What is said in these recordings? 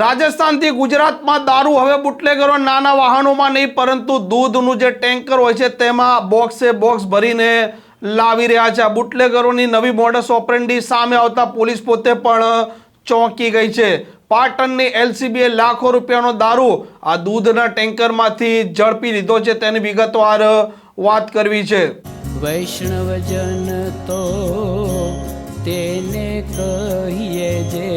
રાજસ્થાનથી ગુજરાતમાં દારૂ હવે બુટલેગરો નાના વાહનોમાં નહીં, પરંતુ દૂધનું જે ટેન્કર હોય છે તેમાં બોક્સે બોક્સ ભરીને લાવી રહ્યા છે. આ બુટલેગરોની નવી મોડસ ઓપરેન્ડી સામે આવતા પોલીસ પોતે પણ ચોંકી ગઈ છે. પાટણની એલસીબીએ લાખો રૂપિયાનો દારૂ આ દૂધના ટેન્કરમાંથી ઝડપી લીધો છે. તેની વિગતવાર વાત કરવી છે. વૈષ્ણવજન તો તેને કહીએ જે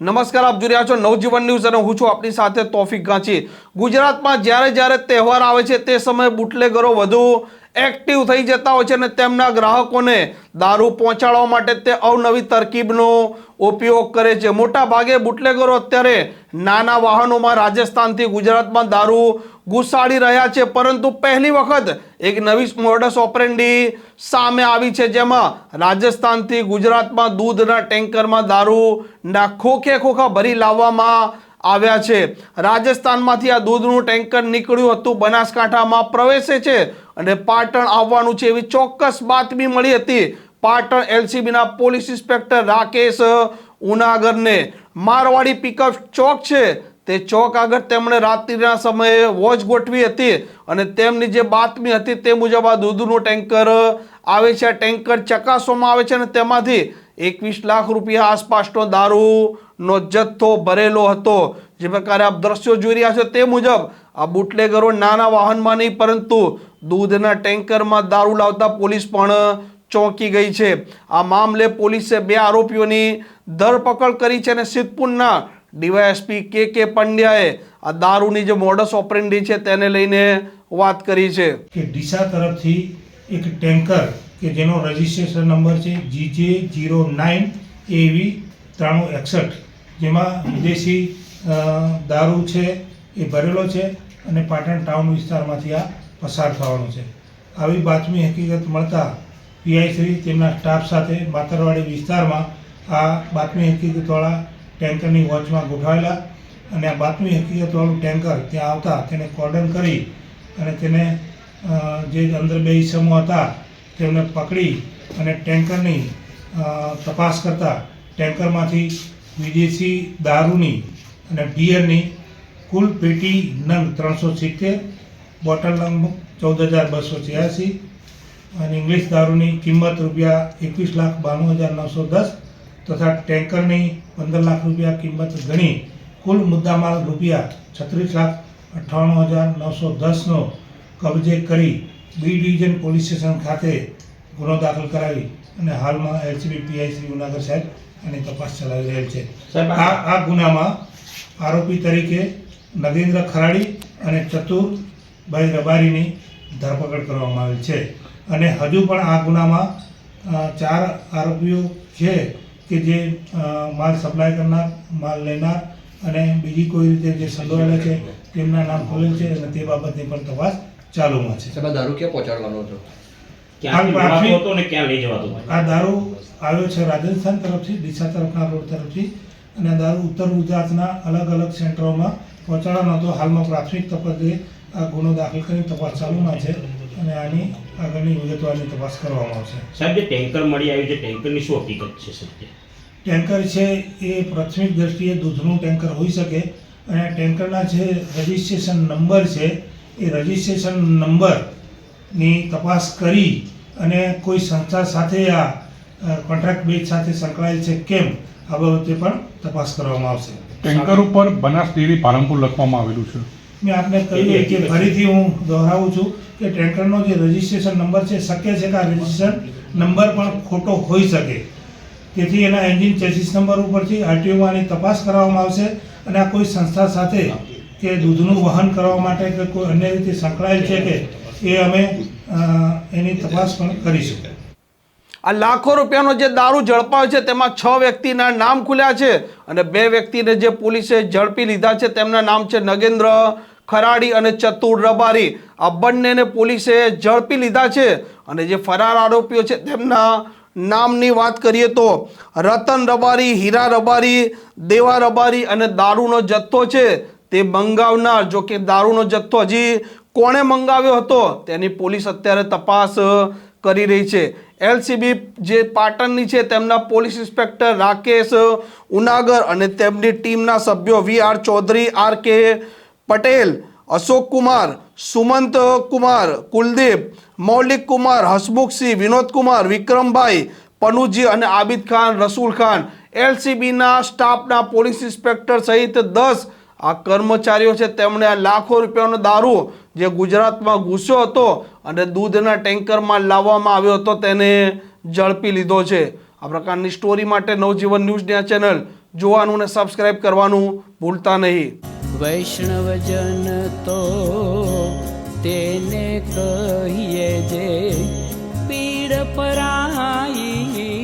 નમસ્કાર, આપ જોઈ રહ્યા છો નવજીવન ન્યૂઝ અને હું છું આપની સાથે તોફિક ગાંચી. ગુજરાતમાં જ્યારે જ્યારે તહેવાર આવે છે, તે સમયે બુટલેગરો વધુ એક્ટિવ થઈ જતા હોય છે અને તેમના ગ્રાહકોને દારૂ પહોંચાડવા માટે તે અવનવી તરકીબનો ઉપયોગ કરે છે. મોટા ભાગે બુટલેગરો અત્યારે નાના વાહનોમાં રાજસ્થાનથી ગુજરાતમાં દારૂ ઘુસાડી રહ્યા છે. પરંતુ પહેલી વખત એક નવી મોડસ ઓપરેન્ડી સામે આવી છે જેમાં રાજસ્થાનથી ગુજરાતમાં દૂધના ટેન્કરમાં દારૂના ખોખે ખોખા ભરી લાવવામાં આવ્યા છે. રાજસ્થાનમાંથી આ દૂધનું ટેન્કર નીકળ્યું હતું. બનાસકાંઠામાં પ્રવેશે છે. અને પાટણ આવવાનું છે એવી ચોક્કસ બાતમી મળી હતી. પાટણ એલસીબીના પોલીસ ઇન્સ્પેક્ટર રાકેશ ઉનાગરને મારવાડી પિકઅપ ચોક છે. તે ચોક આગળ તેમણે રાત્રિના સમયે વોચ ગોઠવી હતી અને તેમની જે બાતમી હતી તે મુજબ આ દૂધનું ટેન્કર આવે છે. આ ટેન્કર ચકાસવામાં આવે છે અને તેમાંથી એકવીસ લાખ રૂપિયા આસપાસનો દારૂનો જથ્થો ભરેલો હતો. જે પ્રકારે આપ દ્રશ્યો જોઈ રહ્યા છો તે મુજબ આ બુટલેગરો નાના વાહનમાં નહીં, પરંતુ દૂધના ટેન્કરમાં દારૂ લાવતા પોલીસ પણ ચોંકી ગઈ છે. આ મામલે પોલીસે બે આરોપીઓની ધરપકડ કરી છે અને સિદ્ધપુરના ડીવાયએસપી કે કે પંડ્યાએ આ દારૂની જે મોડસ ઓપરેન્ડી છે તેને લઈને વાત કરી છે. કે ડીસા તરફથી એક ટેન્કર કે જેનો રજિસ્ટ્રેશન નંબર છે G J zero nine A V ત્રાણું એકસઠ, જેમાં વિદેશી દારૂ છે, એ ભરેલો છે અને પાટણ ટાઉન વિસ્તારમાંથી આ પસાર થવાનો છે. આવી બાતમી હકીકત મળતા પીઆઈ શ્રી તેમના સ્ટાફ સાથે માતરવાડી વિસ્તારમાં આ બાતમી હકીકતવાળા ટેન્કરની વોચમાં ગોઠવાયેલા અને આ બાતમી હકીકતવાળું ટેન્કર ત્યાં આવતા તેને કોર્ડન કરી અને તેને જે અંદર બે ઈસમો હતા તેમને પકડી અને ટેન્કરની તપાસ કરતાં ટેન્કરમાંથી વિદેશી દારૂની અને બિયરની કુલ પેટી નંગ ત્રણસો સિત્તેર બોટલ નંગ ચૌદ હજાર બસો છ્યાસી અને ઇંગ્લિશ દારૂની કિંમત રૂપિયા એકવીસ લાખ બાણું હજાર નવસો દસ તથા ટેન્કરની પંદર લાખ રૂપિયા કિંમત ગણી કુલ મુદ્દામાલ રૂપિયા છત્રીસ લાખ અઠ્ઠાણું હજાર નવસો દસનો કબજે કરી બી ડિવિઝન પોલીસ સ્ટેશન ખાતે ગુનો દાખલ કરાવી અને હાલમાં એલસીબી પીઆઈ શ્રી ઉનાગર સાહેબ એની તપાસ ચલાવી રહેલ છે. સાહેબ, આ આ ગુનામાં આરોપી તરીકે નગેન્દ્ર ખરાડી અને ચતુરભાઈ રબારીની ધરપકડ કરવામાં આવી છે. અને હજુ પણ આ ગુનામાં ચાર આરોપીઓ છે કે જે માલ સપ્લાય કરનાર માલ લેનાર અને બીજી કોઈ રીતે જે સંડોવાયેલા છે તેમના નામ ખોલેલ છે અને તે બાબતની પણ તપાસ ચાલુમાં છે. દારૂ ક્યાં પહોંચાડવાનો હતો? હાલ ક્યાંથી પ્રાથમિક- લેવાતો હતો ને ક્યાં લઈ જવાતો હતો? આ દારૂ આવ્યો છે રાજસ્થાન તરફથી ડીસા તરફના રોડ તરફથી. અને દારૂ ઉત્તર ગુજરાતના અલગ અલગ સેન્ટરોમાં પહોંચાડવાનો હતો હાલમાં પ્રાથમિક તપાસે આ ગુનો દાખલ કરી તપાસ ચાલુમાં છે અને આની આગળની વિગતવારની તપાસ કરવામાં આવશે. સાહેબ જે ટેન્કર મળી આવ્યું છે ટેન્કરની શું હકીકત છે સત્ય ટેન્કર છે એ પ્રાથમિક દ્રષ્ટિએ દૂધનું ટેન્કર હોઈ શકે અને ટેન્કરના જે રજિસ્ટ્રેશન નંબર છે એ રજિસ્ટ્રેશન નંબરની તપાસ કરી અને કોઈ સંસ્થા સાથે આ કોન્ટ્રાક્ટ બેઝ સાથે સંકળાયેલ છે કેમ? આ બાબતે પણ તપાસ કરવામાં આવશે. ટેન્કર ઉપર બનાસ ડેરી પાલનપુર લખવામાં આવેલું છે. મેં આપને કહ્યું કે ફરીથી હું દોહરાવું છું કે ટેન્કરનો જે રજિસ્ટ્રેશન નંબર છે શક્ય છે કે આ રજિસ્ટ્રેશન નંબર પણ ખોટો હોઈ શકે. તેથી એના એન્જિન ચેસિસ નંબર ઉપરથી આરટીઓમાં આની તપાસ કરવામાં આવશે અને આ કોઈ સંસ્થા સાથે કે દૂધનું વહન કરવા માટે કે કોઈ અન્ય રીતે સંકળાયેલ છે કે એ અમે એની તપાસ પણ કરીશું. આ લાખો રૂપિયાનો જે દારૂ ઝડપાયો છે, તેમાં છ વ્યક્તિના નામ ખુલ્યા છે અને બે વ્યક્તિને જે પોલીસે ઝડપી લીધા છે, તેમના નામ છે નગેન્દ્ર ખરાડી અને ચતુર રબારી. આ બંનેને પોલીસે ઝડપી લીધા છે અને જે ફરાર આરોપીઓ છે, તેમના નામની વાત કરીએ તો રતન રબારી, હીરા રબારી, દેવા રબારી અને દારૂનો જથ્થો છે, તે મંગાવનાર. જો કે દારૂનો જથ્થો હજી કોણે મંગાવ્યો હતો, તેની પોલીસ અત્યારે તપાસ કરી રહી છે. એલસીબી જે પાટણની છે, તેમના પોલીસ ઇન્સ્પેક્ટર રાકેશ ઉનાગર અને તેમની ટીમના સભ્યો we are Chaudhary, R K Patel, Ashok Kumar, Sumant Kumar, Kuldeep, મૌલિક કુમાર, હસમુખસિંહ, વિનોદ કુમાર, વિક્રમભાઈ, પનુજી અને આબિદ ખાન, રસૂલ ખાન. એલસીબીના સ્ટાફના પોલીસ ઇન્સ્પેક્ટર સહિત દસ આ કર્મચારીઓ છે. તેમણે આ લાખો રૂપિયાનો દારૂ જે ગુજરાતમાં ઘૂસ્યો હતો અને દૂધના ટેન્કરમાં લાવવામાં આવ્યો હતો તેને ઝડપી લીધો છે. આ પ્રકારની સ્ટોરી માટે નવજીવન ન્યૂઝની આ ચેનલ જોવાનું અને સબસ્ક્રાઇબ કરવાનું ભૂલતા નહીં. વૈષ્ણવજન તો તેને કહીએ જે પીડ પરાઈ